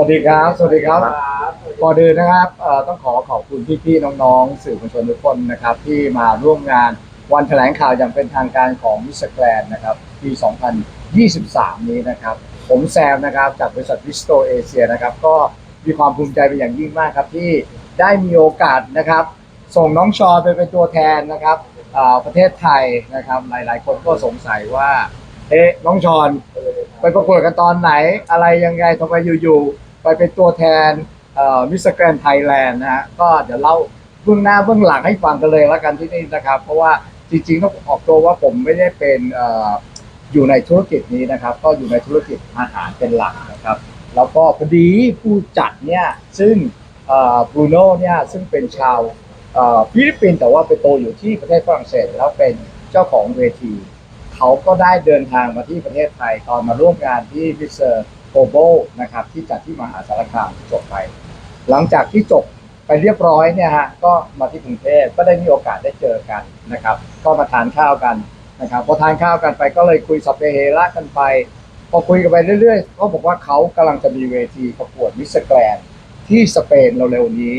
วัสดีครับ สวัสดีครับก่อนอื่นนะครับต้องขอขอบคุณพี่ๆน้องๆสื่อมวลชนทุกคนนะครับ ที่มาร่วมงานวันแถลงข่าวอย่างเป็นทางการของมิสแกรนนะครับปี 2023 นี้นะครับ ผมแซมนะครับจากบริษัทวิสโตเอเชียนะครับ ก็มีความภูมิใจเป็นอย่างยิ่งมากครับ ที่ได้มีโอกาสนะครับ ส่งน้องชอไปเป็นตัวแทนนะครับประเทศไทยนะครับหลาย ๆ คนก็สงสัยว่าเอ๊ะน้องชอนไปประกวดกันตอนไหนอะไรยังไงทำไมอยู่ๆ ไปเป็นตัวแทนมิสแกรนไทยแลนด์นะฮะก็เดี๋ยวเล่าเบื้องหน้าเบื้องหลังให้ฟังกันเลยแล้วกันที่นี่นะครับ เพราะว่าจริงๆต้องออกตัวว่าผมไม่ได้เป็นออยู่ในธุรกิจนี้นะครับ ก็อยู่ในธุรกิจอาหารเป็นหลักนะครับ แล้วก็พอดีผู้จัดเนี่ยซึ่งบรูโน่เนี่ยซึ่งเป็นชาวฟิลิปปินส์แต่ว่าไปโตอยู่ที่ประเทศฝรั่งเศส แล้วเป็นเจ้าของเวที เขาก็ได้เดินทางมาที่ประเทศไทยตอนมาร่วมงานที่มิเตอร์ โกโบนะครับที่จัดที่มหาสารคามจบไป หลังจากที่จบไปเรียบร้อยเนี่ยฮะก็มาที่กรุงเทพก็ได้มีโอกาสได้เจอกันนะครับ ก็มาทานข้าวกันนะครับพอทานข้าวกันไปก็เลยคุยสัพเพเฮระกันไป พอคุยกันไปเรื่อยๆเขาบอกว่าเขากำลังจะมีเวทีประกวดมิสแกรนที่สเปนเร็วๆนี้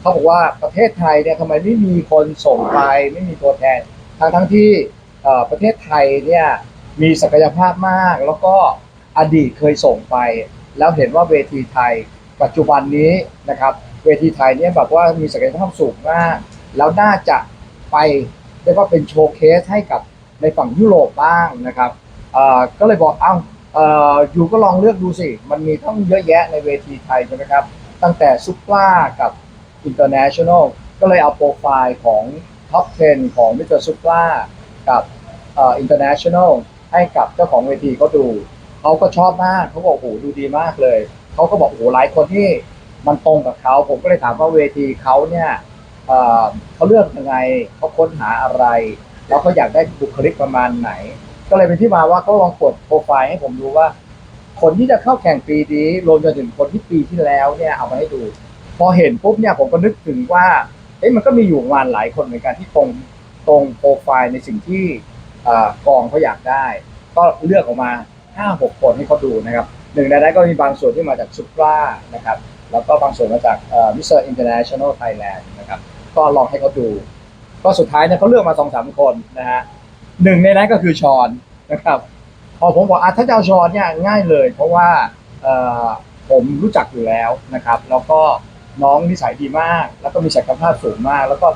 เขาบอกว่าประเทศไทยเนี่ยทำไมไม่มีคนส่งไปไม่มีตัวแทนทั้งทั้งที่เอ่อประเทศไทยเนี่ยมีศักยภาพมากแล้วก็ อดีตเคยส่งไป แล้วเห็นว่าเวทีไทย ปัจจุบันนี้นะครับ เวทีไทยเนี่ยแบบว่ามีศักยภาพสูงมากแล้วน่าจะไปเรียกว่าเป็นโชว์เคสให้กับในฝั่งยุโรปบ้างนะครับก็เลยบอกเอ้าอยู่ก็ลองเลือกดูสิ มันมีทั้งเยอะแยะในเวทีไทยใช่ไหมครับ ตั้งแต่ซุปเปอร์กับ International ก็เลยเอาโปรไฟล์ของท็อป 10 ของมิสเตอร์ซุปเปอร์กับเอ่อ International ให้กับเจ้าของเวทีเขาดู เขาก็ชอบมากเขาบอกโอ้โหดูดีมากเลยเขาก็บอกโอ้โหหลายคนที่มันตรงกับเขาผมก็เลยถามว่าเวทีเขาเนี่ยเอ่อเขาเลือกยังไงเขาค้นหาอะไร แล้วเขาอยากได้บุคลิกประมาณไหน ก็เลยเป็นที่มาว่าเขาลองกดโปรไฟล์ให้ผมดูว่า คนที่จะเข้าแข่งปีนี้รวมจนถึงคนที่ปีที่แล้วเนี่ยเอามาให้ดู พอเห็นปุ๊บเนี่ยผมก็นึกถึงว่าเอ๊ะมันก็มีอยู่ประมาณหลายคนเหมือนกันที่ตรงตรงโปรไฟล์ในสิ่งที่เอ่อกองเขาอยากได้ ก็เลือกออกมา ห้าหกคนให้เขาดูนะครับหนึ่งในนั้นก็มีบางส่วนที่มาจากซุปรานะครับแล้วก็บางส่วนมาจากมิสเตอร์อินเตอร์เนชั่นแนลไทยแลนด์นะครับก็ลองให้เขาดู ก็สุดท้ายเนี่ยเขาเลือกมาสองสามคนนะฮะหนึ่งในนั้นก็คือชอนนะครับพอผมบอกอะถ้าจะเอาชอนเนี่ยง่ายเลย เพราะว่าผมรู้จักอยู่แล้วนะครับ แล้วก็น้องนิสัยดีมาก แล้วก็มีศักยภาพสูงมาก แล้วก็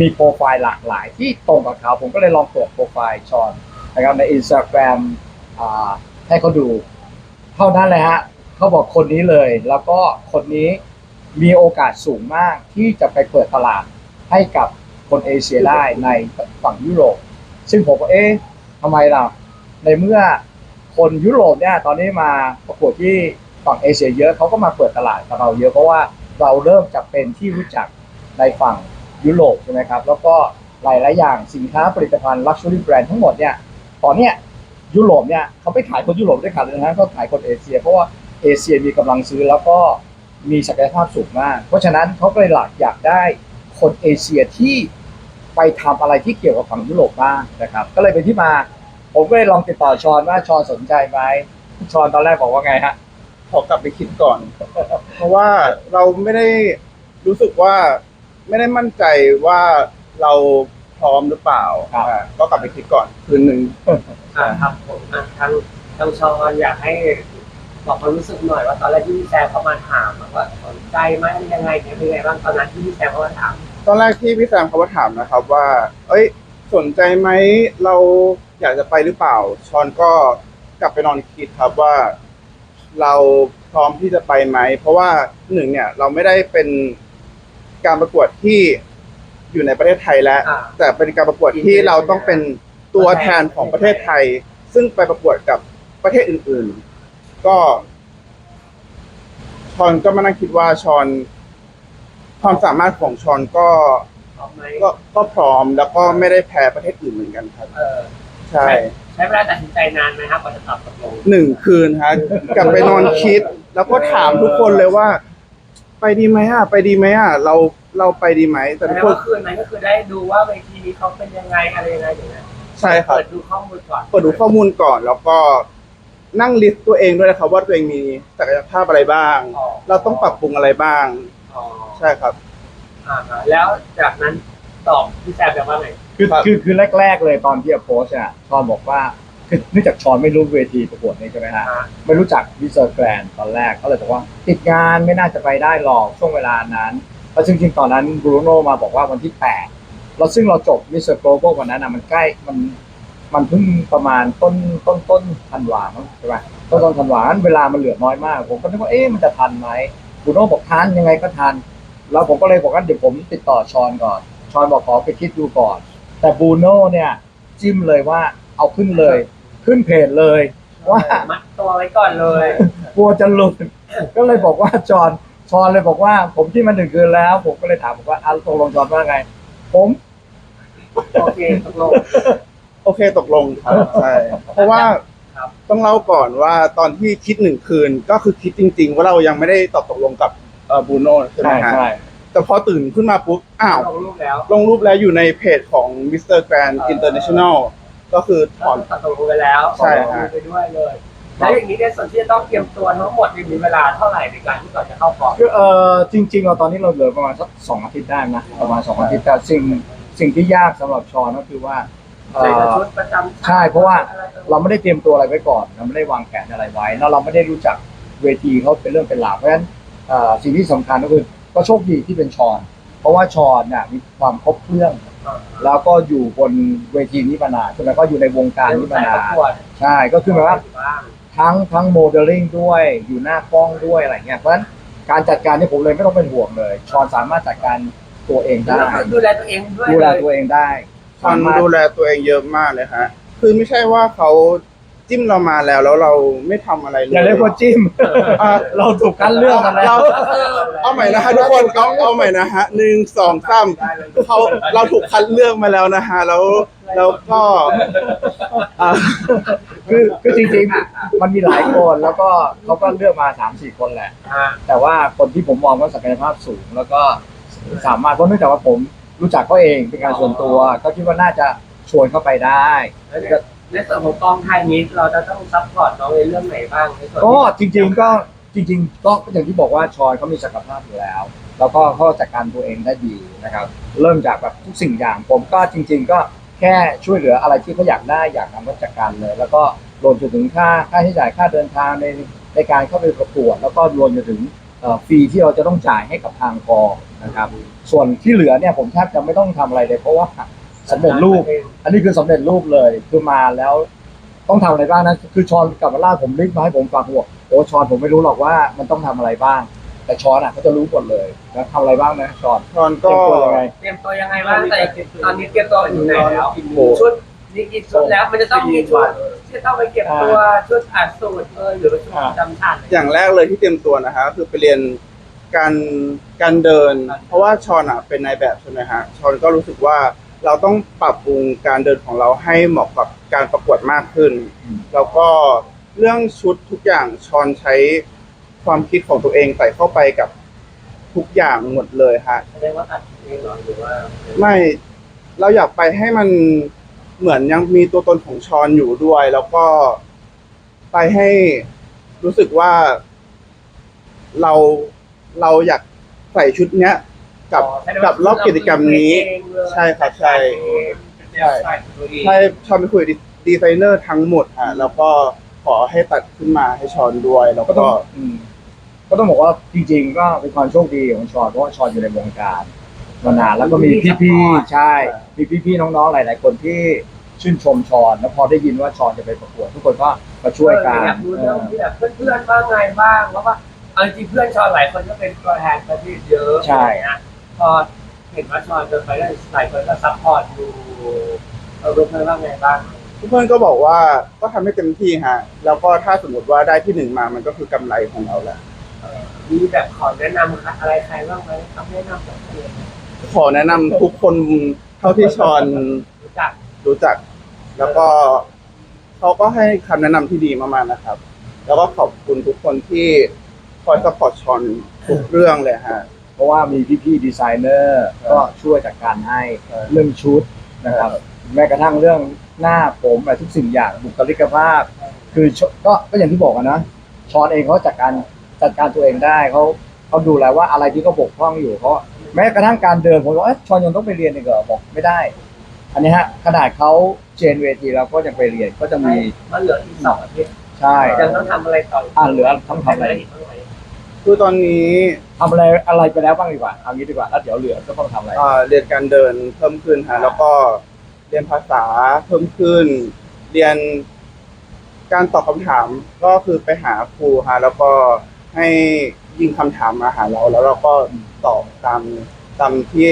มีโปรไฟล์หลากหลายที่ตรงกับเขา ผมก็เลยลองเปิดโปรไฟล์ชอนนะครับในอินสตาแกรม ให้เขาดู เท่านั้นเลยฮะเขาบอกคนนี้เลย แล้วก็คนนี้มีโอกาสสูงมากที่จะไปเปิดตลาดให้กับคนเอเชียได้ในฝั่งยุโรป ซึ่งผมก็เอ๊ะทำไมล่ะ ในเมื่อคนยุโรปเนี่ยตอนนี้มาประกวดที่ฝั่งเอเชียเยอะเขาก็มาเปิดตลาดกับเราเยอะเพราะว่าเราเริ่มจะเป็นที่รู้จักในฝั่งยุโรปใช่ไหมครับ แล้วก็หลาย ๆ อย่างสินค้าผลิตภัณฑ์ luxury brand ทั้งหมดเนี่ย ตอนเนี้ย ยุโรปเนี่ยเขาไปขายคนยุโรปด้วยกันเลยนะเขาขายคนเอเชีย เพราะว่าเอเชียมีกำลังซื้อแล้วก็มีศักยภาพสูงมาก เพราะฉะนั้นเขาก็เลยหลักอยากได้คนเอเชียที่ไปทำอะไรที่เกี่ยวกับฝั่งยุโรปบ้างนะครับ ก็เลยเป็นที่มา ผมก็เลยลองติดต่อชอนว่าชอนสนใจไหมชอนตอนแรกบอกว่าไงฮะขอกลับไปคิดก่อน เพราะว่าเราไม่ได้รู้สึกว่าไม่ได้มั่นใจว่าเรา พร้อมหรือเปล่าครับ อ่าก็กลับไปคิดก่อนคืนหนึ่ง อ่าครับผมอะทางทางชอนอยากให้บอกความรู้สึกหน่อยว่าตอนแรกที่พี่แซมเขามาถามอะว่าสนใจไหมยังไงเป็นยังไงบ้างตอนนั้นที่พี่แซมเขามาถาม ตอนแรกที่พี่แซมเขามาถามนะครับว่า เอ้ย สนใจไหมเราอยากจะไปหรือเปล่า ชอนก็กลับไปนอนคิดครับว่า เราพร้อมที่จะไปไหม เพราะว่าหนึ่งเนี่ย เราไม่ได้เป็นการประกวดที่ อยู่ในประเทศไทยแล้ว อ่าแต่เป็นการประกวดที่เราต้องเป็นตัวแทนของประเทศไทย ซึ่งไปประกวดกับประเทศอื่น ๆ ก็ชอนก็มานั่งคิดว่าชอนความสามารถของชอนก็พร้อมไหมก็ก็พร้อมแล้วก็ไม่ได้แพ้ประเทศอื่นเหมือนกันครับ เออใช่ใช้เวลาตัดสินใจนานไหมครับกว่าจะตอบตกลงหนึ่งคืนฮะกลับไปนอนคิด แล้วก็ถามทุกคนเลยว่า ไปดีไหมอะ ไปดีไหมอะ เรา เราไปดีไหมแต่แต่ทุกคนว่าคืนนั้นก็คือได้ดูว่าเวทีนี้เขาเป็นยังไงอะไรยังไงอย่างเงี้ยใช่ครับ เปิดดูข้อมูลก่อนเปิดดูข้อมูลก่อนแล้วก็นั่งลิสต์ตัวเองด้วยนะครับว่าตัวเองมีศักยภาพอะไรบ้าง อ๋อเราต้องปรับปรุงอะไรบ้าง อ๋อใช่ครับ อ่าฮะแล้วจากนั้นตอบพี่แซมแบบว่าไงคือครับ คือคือแรก ๆ เลยตอนที่โพสเนี่ยชอนบอกว่าคือเนื่องจากชอนไม่รู้เวทีประกวดนี้ใช่ไหมฮะ อ่าไม่รู้จักวิเซอร์แกรนตอนแรกก็เลยบอกว่า ติดงานไม่น่าจะไปได้หรอกช่วงเวลานั้น แล้วจริงๆ ตอนนั้นบรูโน่มาบอกว่าวันที่8แล้วซึ่งเราจบวิเซอร์โกลบอลวันนั้นนะมันใกล้มันมันเพิ่งประมาณต้นต้นต้นธันวามั้งใช่ไหมต้นต้นธันวางั้นเวลามันเหลือน้อยมาก ผมก็นึกว่าเอ๊ะมันจะทันไหมบรูโน่บอกทันยังไงก็ทัน แล้วผมก็เลยบอกว่าเดี๋ยวผมติดต่อชอนก่อน ชอนบอกขอไปคิดดูก่อน แต่บรูโน่เนี่ยจิ้มเลยว่าเอาขึ้นเลย ขึ้นเพจเลยว่ามัดตัวไว้ก่อนเลยกลัวจะหลุดก็เลยบอกว่าจอน ชอนเลยบอกว่า ผมที่มันหนึ่งคืนแล้ว ผมก็เลยถามบอกว่าอะตกลงจอนว่าไง ผมโอเคตกลง โอเคตกลงครับใช่เพราะว่าครับ ต้องเล่าก่อนว่าตอนที่คิดหนึ่งคืนก็คือคิดจริง ๆ ว่าเรายังไม่ได้ตอบตกลงกับเอ่อบูโน่ใช่ไหมใช่ฮะใช่แต่พอตื่นขึ้นมาปุ๊บอ้าว ลงรูปแล้วลงรูปแล้วอยู่ในเพจของ Mr. Grand International ก็คือถถออนนตัดตกลงไปแล้วใช่ถอนฮะไปด้วยเลย แล้วอย่างนี้ในส่วนที่จะต้องเตรียมตัวทั้งหมดเนี่ยมีเวลาเท่าไหร่ในการที่ก่อนจะเข้ากองคือเออจริงๆเราตอนนี้เราเหลือประมาณสักสองอาทิตย์ได้นะประมาณสองอาทิตย์แต่สิ่งสิ่งที่ยากสำหรับชอนก็คือว่าเอ่ใส่อชุดประจำใช่เพราะว่าเราไม่ได้เตรียมตัวอะไรไว้ก่อนเราไม่ได้วางแผนอะไรไว้แล้วเราไม่ได้รู้จักเวทีเขาเป็นเรื่องเป็นราวเพราะฉะนั้นเอ่อสิ่งที่สำคัญก็คือก็โชคดีที่เป็นชอน เพราะว่าชอนเนี่ยมีความครบเครื่อง แล้วก็อยู่บนเวทีนี้มานานใช่ไหมก็อยู่ในวงการนี้มาใส่นาประนกวดใช่ก็คือหมายว่า บ้าง ทั้งทั้งโมเดลลิ่งด้วยอยู่หน้ากล้องด้วยอะไรเงี้ยเพราะฉะนั้นการจัดการนี่ผมเลยไม่ต้องเป็นห่วงเลยชอนสามารถจัดการตัวเองได้ดูแลตัวเองด้วยดูแลเลยตัวเองได้ ชอนดูแลตัวเองเยอะมากเลยฮะ คือไม่ใช่ว่าเขา จิ้มเรามาแล้วแล้วเราไม่ทำอะไรเลยอย่าเรียกว่าจิ้ม อะ เราถูกคัดเลือกกันแล้วเราเอาใหม่นะฮะทุกคนเอาเอาใหม่นะฮะหนึ่งสองสามเขาเราถูกคัดเลือกมาแล้วนะฮะแล้วแล้วก็อะคือคือจริงๆ มันมีหลายคนแล้วก็เขาก็เลือกมาสามสี่คนแหละอ่าแต่ว่าคนที่ผมมองว่าศักยภาพสูง แล้วก็สามารถเพราะเนื่องจากว่าผมรู้จักเขาเองเป็นการส่วนตัว ก็คิดว่าน่าจะชวนเข้าไปได้แล้วเนี่ย ในส่วนของกองไทยนี้เราจะต้องซัพพอร์ตน้องในเรื่องไหนบ้างในส่วนก็จริง ๆ ก็จริง ๆ ก็อย่างที่บอกว่าชอยเขามีศักยภาพอยู่แล้ว แล้วก็เขาจัดการตัวเองได้ดีนะครับ เริ่มจากแบบทุกสิ่งอย่างผมก็จริง ๆ ก็แค่ช่วยเหลืออะไรที่เขาอยากได้อยากทำก็จัดการเลย แล้วก็รวมจนถึงค่าค่าใช้จ่ายค่าเดินทางในในการเข้าไปประกวด แล้วก็รวมจนถึงเออฟรีที่เราจะต้องจ่ายให้กับทางกองนะครับ ส่วนที่เหลือเนี่ยผมแทบจะไม่ต้องทำอะไรเลยเพราะว่า สำเร็จรูป อันนี้คือสำเร็จรูปเลยคือมาแล้วต้องทำอะไรบ้างนะคือชอนกับมาล่าผมลิสต์มาให้ผมฟังหัวโอ้ชอนผมไม่รู้หรอกว่ามันต้องทำอะไรบ้าง แต่ชอนอะเขาจะรู้หมดเลยนะทำอะไรบ้างนะชอนชอนเตรีก็ยมตัวยังไง เตรียมตัวยังไงบ้างแต่ตอนนี้เตรียมตัวอยู่ไหนแล้วโอ้ชุดนี่กี่ชุดแล้วมันจะต้องมีชุดที่ต้องไปเก็บตัวชุดอัดสูตรเออหรือว่าชุดประจำชาติอย่างแรกเลยที่เตรียมตัวนะฮะคือไปเรียนการการเดิน เพราะว่าชอนอะเป็นนายแบบใช่ไหมฮะชอนก็รู้สึกว่า เราต้องปรับปรุงการเดินของเราให้เหมาะกับการประกวดมากขึ้นอืมแล้วก็เรื่องชุดทุกอย่างชอนใช้ความคิดของตัวเองใส่เข้าไปกับทุกอย่างหมดเลยฮะแสดงว่าตัดเองเหรอหรือว่าไม่เราอยากไปให้มันเหมือนยังมีตัวตนของชอนอยู่ด้วย แล้วก็ไปให้รู้สึกว่าเราเราอยากใส่ชุดเนี้ย กับกับรอบกิจกรรมนี้ ใช่ครับใช่ใช่ใช่ใช่ชอนไปคุยกับดีไซเนอร์ทั้งหมดฮะแล้วก็ขอให้ตัดขึ้นมาให้ชอนด้วย แล้วก็ต้ก็องอืมก็ต้องบอกว่าจริงๆ ก็เป็นความโชคดีของชอนเพราะว่าชอนอยู่ในวงการมานานแล้วก็มีพี่ๆใช่ มีพี่ๆน้องๆหลาย ๆ คนที่ชื่นชมชอนแล้วพอได้ยินว่าชอนจะไปประกวดทุกคนก็มาช่วยกันอยากรู้เรื่องที่แบบเพื่อนๆบ้างไงบ้างเพราะว่าเอาจริงเพื่อนชอนหลายคนก็เป็นตัวแทนประเทศเยอะใช่นะ พอเห็นว่าชอนเดินไปได้หลายคนก็ซัพพอร์ตอยู่เรารู้เพื่อนบ้างไงบ้างทุกคนก็บอกว่าก็ทำให้เต็มที่ฮะ แล้วก็ถ้าสมมติว่าได้ที่หนึ่งมามันก็คือกำไรของเราแหละมีแบบขอแนะนำอะไรใครบ้างไหมคำแนะนำจากเพื่อนขอแนะนำทุกคนเท่าที่ชอนรู้จักรู้จัก แล้วก็เขาก็ให้คำแนะนำที่ดีมากๆนะครับ แล้วก็ขอบคุณทุกคนที่คอยสปอร์ตชอนทุกเรื่องเลยฮะ เพราะว่ามีพี่ๆดีไซเนอร์ก็ช่วยจัดการให้ครับเรื่องชุดนะครับแม้กระทั่งเรื่องหน้าผมอะไรทุกสิ่งอย่างบุคลิกภาพ คือชก็ก็อย่างที่บอกอะนะชอนเองเขาจัดการจัดการตัวเองได้เขาเขาดูแลว่าอะไรที่เขาบกพร่องอยู่เขาแม้กระทั่งการเดินผมบอกเอ๊ะชอนยังต้องไปเรียนอีกเหรอบอกไม่ได้ อันนี้ฮะขนาดเขาเจนเวทีแล้วก็ยังไปเรียนก็จะมีมันเหลืออีกสองอาทิตย์ใช่ยังต้องทำอะไรต่ออ่าเหลือต้องทำอะไรอีกบ้างไหม คือตอนนี้ทำอะไรอะไรไปแล้วบ้างดีกว่าเอางี้ดีกว่าแล้วเดี๋ยวเหลือก็ต้องทำอะไรอ่าเรียนการเดินเพิ่มขึ้นฮะแล้วก็เรียนภาษาเพิ่มขึ้น เรียนการตอบคำถามก็คือไปหาครูฮะแล้วก็ให้ยิงคำถามมาหาเรา แล้วเราก็ตอบตามตามที่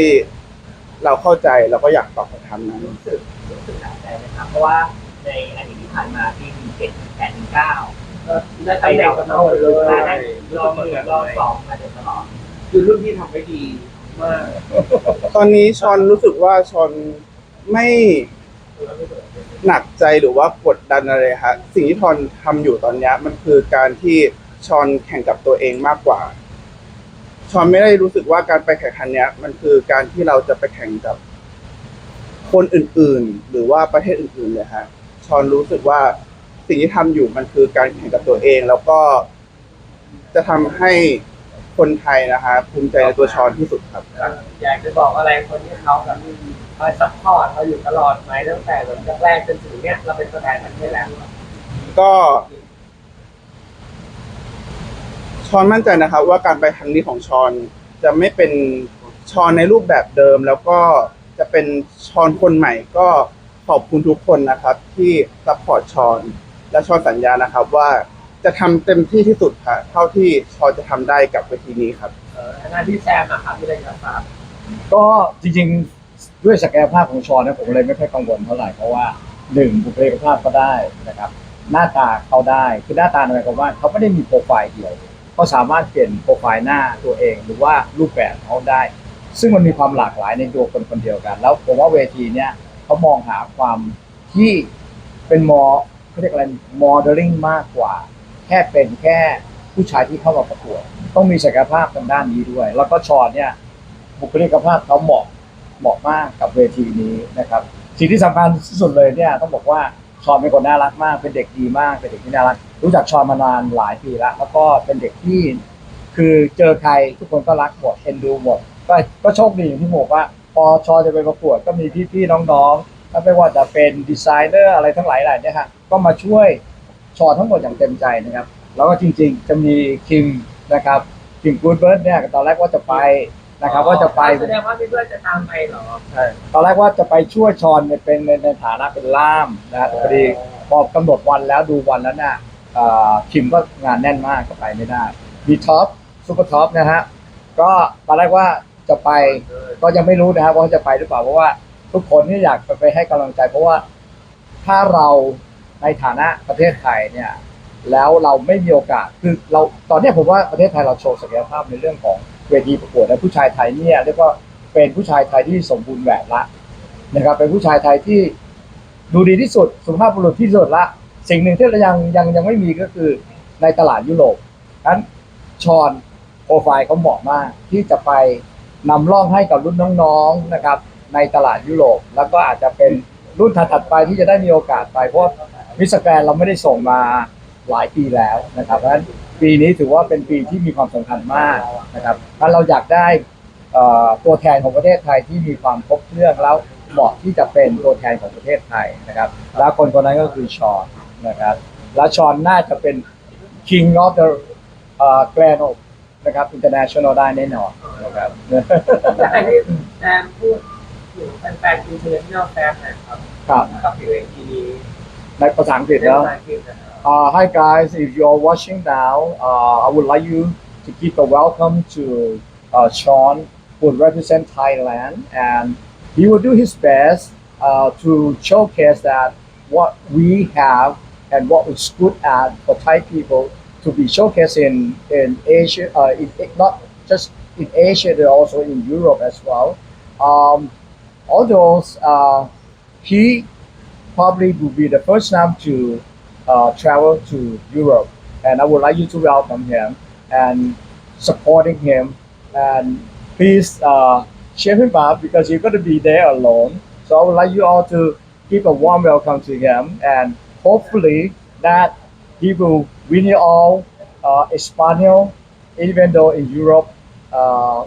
เราเข้าใจแล้วก็อยากตอบคำถามนั้นรู้สึกรู้สึกหนักใจนะครับเพราะว่าในอดีตที่ผ่านมาปีหนึ่งเจ็ดแปดหนึ่งเก้าก็ ได้ตำแหน่งกันทั้งหมดเลยมาได้รอบหนึ่งรอบสองมาโดยตลอดคือรุ่นที่ทำได้ดีมากตอนนี้ชอนรู้สึกว่าชอนไม่หนักใจหรือว่ากดดันอะไรฮะสิ่งที่ทอนทำอยู่ตอนนี้มันคือการที่ชอนแข่งกับตัวเองมากกว่าชอนไม่ได้รู้สึกว่าการไปแข่งขันเนี้ย มันคือการที่เราจะไปแข่งกับคนอื่นๆ หรือว่าประเทศอื่นๆเลยฮะชอนรู้สึกว่า สิ่งที่ทำอยู่มันคือการแข่งกับตัวเอง แล้วก็จะทำให้คนไทยนะฮะภูมิใจในตัวชอนที่สุดครับ อยากจะบอกอะไรคนที่เขาแบบคอยซัพพอร์ตเราอยู่ตลอดไหมตั้งแต่แบบแรกๆจนถึงเนี้ยเราเป็นตัวแทนประเทศแล้ว ก็ชอนมั่นใจนะครับ ว่าการไปครั้งนี้ของชอนจะไม่เป็นชอนในรูปแบบเดิม แล้วก็จะเป็นชอนคนใหม่ก็ขอบคุณทุกคนนะครับ ที่ซัพพอร์ตชอน และชอนสัญญานะครับว่าจะทำเต็มที่ที่สุดค่ะเท่าที่ชอนจะทำได้กับเวทีนี้ครับเออหน้าที่แซมอะครับที่ได้จะฝากก็จริงๆด้วยศักยภาพของชอนนะผมเลยไม่ค่อยกังวลเท่าไหร่เพราะว่าหนึ่งบุคลิกภาพก็ได้นะครับหน้าตาเขาได้คือหน้าตาหมายความว่าเขาไม่ได้มีโปรไฟล์เดียวเขาสามารถเปลี่ยนโปรไฟล์หน้าตัวเองหรือว่ารูปแบบเขาได้ ซึ่งมันมีความหลากหลายในตัวคนคนเดียวกัน แล้วผมว่าเวทีเนี้ยเขามองหาความที่เป็นมอ เขาเรียกอะไรมอเดลลิ่งมากกว่า แค่เป็นแค่ผู้ชายที่เข้ามาประกวด ต้องมีศักยภาพทางด้านนี้ด้วย แล้วก็ชอนเนี่ยบุคลิกภาพเขาเหมาะเหมาะมากกับเวทีนี้นะครับสิ่งที่สำคัญที่สุดเลยเนี่ยต้องบอกว่าชอนเป็นคนน่ารักมาก เป็นเด็กดีมากเป็นเด็กที่น่ารัก รู้จักชอนมานานหลายปีแล้ว แล้วก็เป็นเด็กที่คือเจอใครทุกคนก็รักหมดเอ็นดูหมดก็ก็โชคดีอย่างที่บอกว่า พอชอนจะไปประกวดก็มีพี่ๆน้องๆ แล้วไม่ว่าจะเป็นดีไซเนอร์อะไรทั้งหลายแหล่เนี่ยฮะก็มาช่วยชอนทั้งหมดอย่างเต็มใจนะครับ แล้วก็จริงๆจะมีคิมนะครับคิมกูดเบิร์ดเนี่ยตอนแรกว่าจะไปนะครับว่าจะไปแสดงว่าพี่เพื่อนจะตามไปเหรอใช่ตอนแรกว่าจะไปช่วยชอนเนี่ยเป็นในในฐานะเป็นล่ามนะฮะแต่พอดีพอกำหนดวันแล้วดูวันแล้วน่ะเอ่อคิมก็งานแน่นมากก็ไปไม่ได้มีท็อปซูเปอร์ท็อปนะฮะก็ตอนแรกว่าจะไปก็ยังไม่รู้นะครับว่าจะไปหรือเปล่าเพราะว่า ทุกคนนี่อยากไปให้กำลังใจ เพราะว่าถ้าเราในฐานะประเทศไทยเนี่ย แล้วเราไม่มีโอกาสคือเราตอนนี้ผมว่าประเทศไทยเราโชว์ศักยภาพในเรื่องของเวทีประกวดและผู้ชายไทยเนี่ยเรียกว่าเป็นผู้ชายไทยที่สมบูรณ์แบบละนะครับ เป็นผู้ชายไทยที่ดูดีที่สุดสุภาพบุรุษที่สุดละ สิ่งหนึ่งที่เรายังยังยังไม่มีก็คือในตลาดยุโรปนั้นชอนโปรไฟล์เขาเหมาะมากที่จะไปนำร่องให้กับรุ่นน้องๆนะครับ ในตลาดยุโรป แล้วก็อาจจะเป็นรุ่นถัดๆไปที่จะได้มีโอกาสไป เพราะมิสแกรนเราไม่ได้ส่งมาหลายปีแล้วนะครับเพราะฉะนั้นปีนี้ถือว่าเป็นปีที่มีความสำคัญมากนะครับถ้าเราอยากได้ตัวแทนของประเทศไทยที่มีความครบเครื่องแล้วเหมาะที่จะเป็นตัวแทนของประเทศไทยนะครับ แล้วคนคนนั้นก็คือชอนนะครับ แล้วชอนน่าจะเป็น king of the เอ่อ grand นะครับ international ได้แน่นอนนะครับอยากให้แซมพูด ถึงแฟนๆอินเทอร์เนชั่นแนลแฟนหน่อยครับ ครับ กับเวทีนี้ ในภาษาอังกฤษ เป็น แล้ว ภาษาอังกฤษนะครับ Uh, hi guys, if you're watching now, uh, I would like you to give a welcome to uh, Sean, who will represent Thailand, and he will do his best uh, to showcase that what we have and what is good at for Thai people to be showcased in in Asia, uh, in, not just in Asia, but also in Europe as well. Um, although uh, he probably will be the first time to uh, travel to Europe, and I would like you to welcome him and supporting him. And please uh, cheer him up because you're going to be there alone. So I would like you all to give a warm welcome to him, and hopefully that he will win it all. Uh, Espanol, even though in Europe, uh,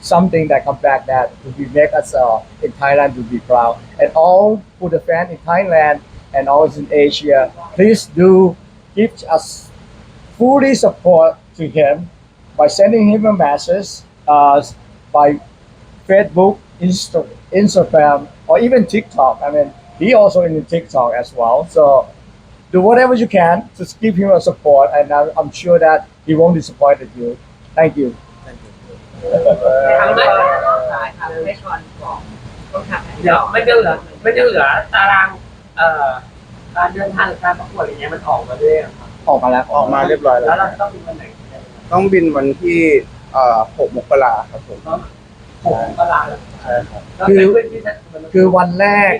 something that come back that will make us uh, in Thailand to be proud. And all for the fan in Thailand and all in Asia, please do give us fully support to him by sending him a message uh, by Facebook, Insta- Instagram, or even TikTok. I mean, he also in TikTok as well. So do whatever you can to give him a support, and I'm, I'm sure that he won't disappoint you. Thank you. ทางด้านสายทางให้ชอนบอกต้องทำเดี๋ยวไม่จะเหลือไม่จะเหลือตารางเอ่อการเดินทางการประกวดอย่างเงี้ยมันออกมาเรื่อยครับออกมาแล้วออกมาเรียบร้อยแล้ว แล้วเราจะต้องมีวันไหนต้องบินวันที่เอ่อ6มกราครับผมก็หกก็ลาแล้วใช่ครับก็เป็นพื้นที่จะคือวันแรก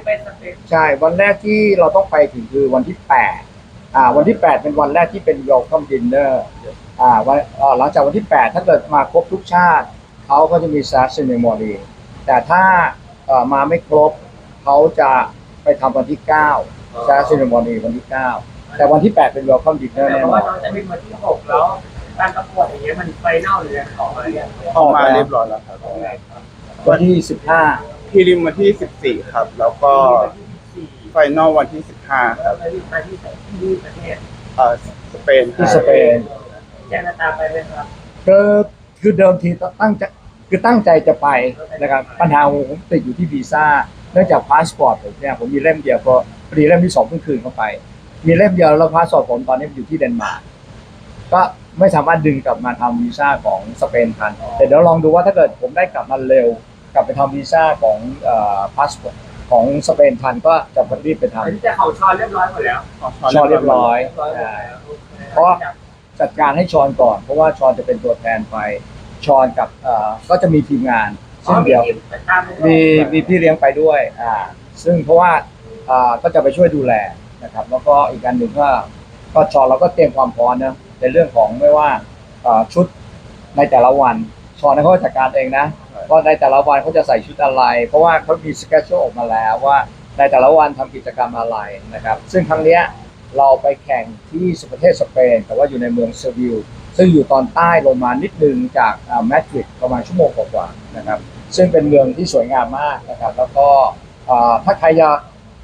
ใช่วันแรกที่เราต้องไปถึงคือวันที่แปดอ่า วันที่แปดเป็นวันแรกที่เป็น welcome dinner อ่าวันอ่าหลังจากวันที่แปดถ้าเกิดมาครบทุกชาติ เขาก็จะมี s a s ceremony แต่ถ้าเอ่อมาไม่ครบ เขาจะไปทำวันที่เก้า s a s ceremony วันที่เก้าแต่วันที่แปดเป็น welcome dinner แต่แน่นอว่านน้องจะบินวันที่หกแล้วการประกวดอย่างเงี้ยมันไฟนอลหรือออกมาเนี่ยออกมาเรียบร้อยแล้วครับวันที่สิบห้าพีริมวันที่ 14 ครับ แล้วก็วันที่สี่ไฟนอลวันที่ 15คแล้รัวบไปที่ที่ประเทศเอ่อสเปนที่สเปน แจ้งตามไปเลยครับ คือคือเดิมทีตั้งใจคือตั้งใจจะไปนะครับปัญหาของผมติดอยู่ที่วีซ่าเนื่องจากพาสปอร์ตผมเนี่ยผมมีเล่มเดียวพอพอดีเล่มที่สองเพิ่งคืนเข้าไป มีเล่มเดียวแล้วพาสปอร์ตผมตอนนี้อยู่ที่เดนมาร์กก็ไม่สามารถดึงกลับมาทำวีซ่าของสเปนทันแต่เดี๋ยวลองดูว่าถ้าเกิดผมได้กลับมาเร็ว กลับไปทำวีซ่าของพาสปอร์ตของสเปนทันก็จะรีบไปทำอันนี้จะเขาชอนเรียบร้อยหมดแล้วชอเรียบร้อยเรียบร้อยหมดอ่าแล้วเพราะ จัดการให้ชอนก่อน เพราะว่าชอนจะเป็นตัวแทนไปชอนกับเอ่อก็จะมีทีมงานซึ่งเดี๋ยวมีมีพี่เลี้ยงไปด้วยอ่าซึ่งเพราะว่าอ่าก็จะไปช่วยดูแลนะครับ แล้วก็อีกอันหนึ่งก็ก็ชอนเราก็เตรียมความพร้อมนะในเรื่องของไม่ว่าอ่าชุดในแต่ละวันชอนเขาก็จัดการเองนะว่าในแต่ละวันเขาจะใส่ชุดอะไร เพราะว่าเขามีสเกจออกมาแล้วว่าในแต่ละวันทำกิจกรรมอะไรนะครับ ซึ่งครั้งเนี้ย เราไปแข่งที่ประเทศสเปน แต่ว่าอยู่ในเมืองเซอร์วิลซึ่งอยู่ตอนใต้ลงมานิดนึงจากแมดริดประมาณชั่วโมงกว่าๆนะครับซึ่งเป็นเมืองที่สวยงามมากนะครับ แล้วก็ถ้าใครอยาก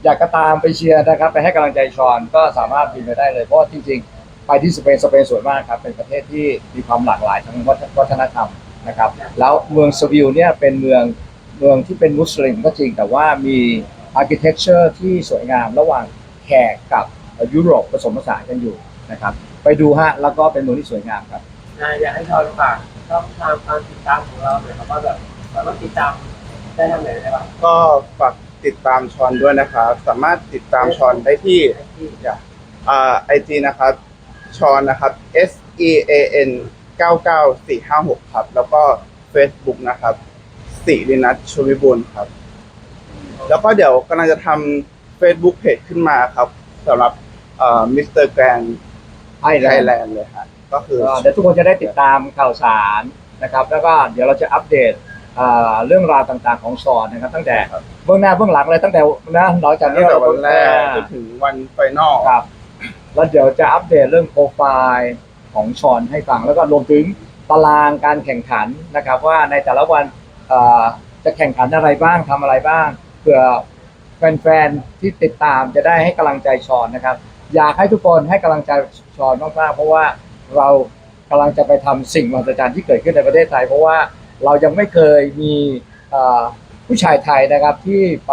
อยากก็ตามไปเชียร์นะครับ ไปให้กำลังใจชอนก็สามารถบินไปได้เลย เพราะจริงๆ ไปที่สเปนสเปนสวยมากครับ เป็นประเทศที่มีความหลากหลายทั้งวัฒนธรรมนะครับ แล้วเมืองเซวิลเนี่ยเป็นเมืองเมืองที่เป็นมุสลิมก็จริง แต่ว่ามีอาร์เคเต็กเจอร์ที่สวยงามระหว่างแขกกับ ยุโรปผสมผสานกันอยู่นะครับ ไปดูฮะแล้วก็เป็นเมืองที่สวยงามครับอยากให้ชอนฝากช่องทางการติดตามของเราหน่อยครับว่าแบบสามารถติดตามได้ทางไหนได้บ้างก็ฝากติดตามชอนด้วยนะครับ สามารถติดตามชอนได้ที่ที่อ่าไอจีนะครับชอนนะครับ S E A N 99456 ครับ แล้วก็ Facebook นะครับสิรินัทชวิบุญครับ แล้วก็เดี๋ยวกำลังจะทำ Facebook Page ขึ้นมาครับสำหรับ มิสเตอร์แกรนไอ้ไทยแลแลนด์นด์เลยฮะก็คือก็เดี๋ยวทุกคนจะได้ติดตามข่าวสารนะครับ แล้วก็เดี๋ยวเราจะอัปเดตเอ่อเรื่องราวต่างๆของชอนนะครับ ตั้งแต่เบื้องหน้าเบื้องหลังเลยตั้งแต่นะหลังจากตั้นี้งแต่เราวันแรกจนถึงวันไฟนอลครับแล้วเดี๋ยวจะอัปเดตเรื่องโปรไฟล์ของชอนให้ฟัง แล้วก็รวมถึงตารางการแข่งขันนะครับ ว่าในแต่ละวันเอ่อจะแข่งขันอะไรบ้างทำอะไรบ้างเพื่อแฟนๆที่ติดตามจะได้ให้กำลังใจชอนนะครับ อยากให้ทุกคนให้กำลังใจชอนมากๆเพราะว่าเรากำลังจะไปทำสิ่งมหัศจรรย์ที่เกิดขึ้นในประเทศไทย เพราะว่าเรายังไม่เคยมีเอ่อผู้ชายไทยนะครับที่ไป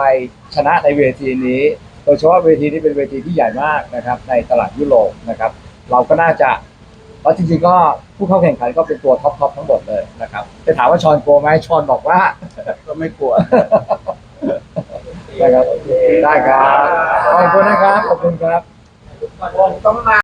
ชนะในเวทีนี้โดยเฉพาะเวทีนี้เป็นเวทีที่ใหญ่มากนะครับ ในตลาดยุโรปนะครับ เราก็น่าจะเพราะจริงๆก็ผู้เข้าแข่งขันก็เป็นตัวท็อปๆทั้งหมดเลยนะครับจะถามว่าชอนกลัวไหมชอนบอกว่า ก็ไม่กลัวได้ครับได้ครับขอบคุณนะครับขอบคุณครับ tấm ma